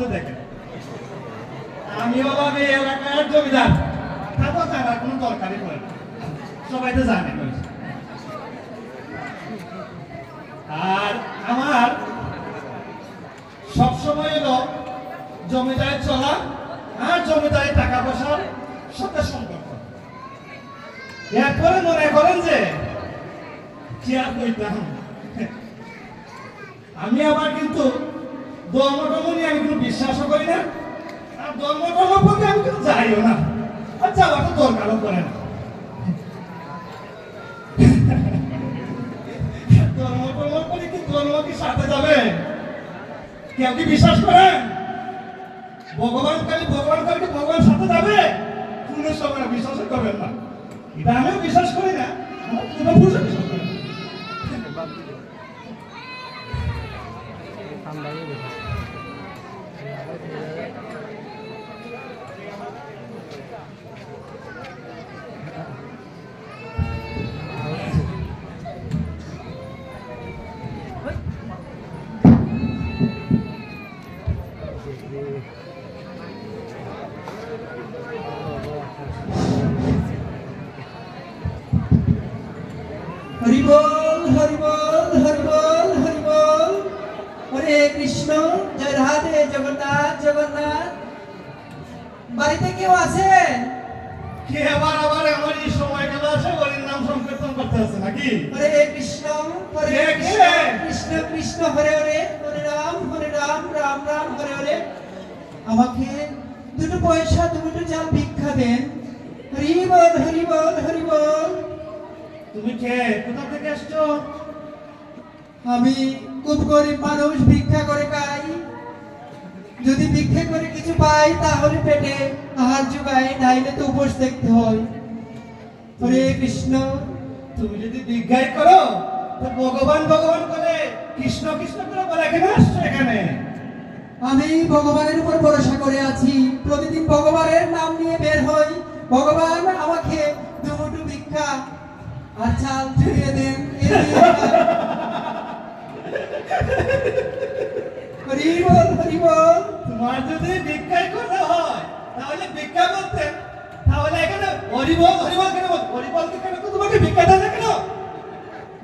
তো দেখেন আমি এই এলাকার জমিদার। তা তো জানার কোনো দরকারই পড়ে সবাই তো জানে। আর আমার সবসময় হলো জমিদারের চলা আর জমিদারের টাকা পয়সার সাথে সম্পর্ক। এরপরে মনে করেন যে কি আর কইতাম? আমি আবার কিন্তু ধর্ম টর্ম নিয়ে আমি কোনো বিশ্বাসও করি না আর ধর্ম টর্ম প্রতি আমি কিন্তু যাইও না। যাওয়ার তো দরকারও করে না। ধর্ম টর্ম করে কি ধর্ম কি সাথে যাবে? কেউ কি বিশ্বাস করেন ভগবান খালি ভগবান খালি কি ভগবান সাথে যাবে? পুণ্যের সময় না, আমিও বিশ্বাস করি না আমার পূর্বপুরুষও বিশ্বাস করেন না। হরিবল হরিবল হরিবল হরিবল। হরে কৃষ্ণ জয় রাধে জগন্নাথ জগন্নাথ। বাড়িতে কেউ আছেন? কে আবার আবার আমার এই সময় গেল আছে হরির নাম সংকীর্তন করতে আছে নাকি? হরে কৃষ্ণ হরে কৃষ্ণ হরে হরে হরে রাম হরে রাম রাম রাম হরে হরে আমাকে দুটো পয়সা দুটো চাল ভিক্ষা দেন। হরিবল হরিবল হরিবল তুমি কে? কোথা থেকে আসছো? আমি খুব গরিব মানুষ ভিক্ষা করে খাই। যদি ভিক্ষা করে কিছু পাই তাহলে পেটে আহার জোগাই নাইলে তো উপোস দেখতে হয়। হরে কৃষ্ণ। তুমি যদি বিজ্ঞাই করো তো ভগবান ভগবান করে কৃষ্ণ কৃষ্ণ করে বলে এখানে আমি ভগবানের উপর ভরসা করে আছি। প্রতিদিন ভগবানের নাম নিয়ে বের হই। ভগবান আমাকে দুমুটু ভিক্ষা আর চাল দেন। এই দিয়ে খাই। হরি বল হরি বল। তোমার যদি করতে হয় তাহলে বিজ্ঞা বলতে তাহলে এখানে হরিবল হরিবল কেন বল? হরিবল কেন? তোমাকে দেয় কেন?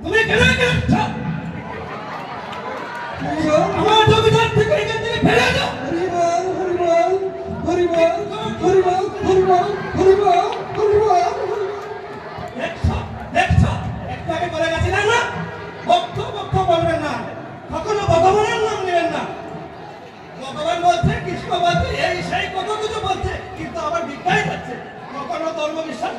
তুমি কেন এখানে ফেলে যাও হরি বল হরি বল হরি বল হরি বল হরি বল হরি বল হরি বল দেখছ দেখছ? একটু আগে বলে গেছি না? ভক্ত ভক্ত বলবেন না। কখনো ভগবানের নাম নেবেন না। ভগবান বলছে কৃষ্ণ বলছে এই সেই কত কিছু বলছে কিন্তু আবার বিজ্ঞাই যাচ্ছে কখনো ধর্ম বিশ্বাস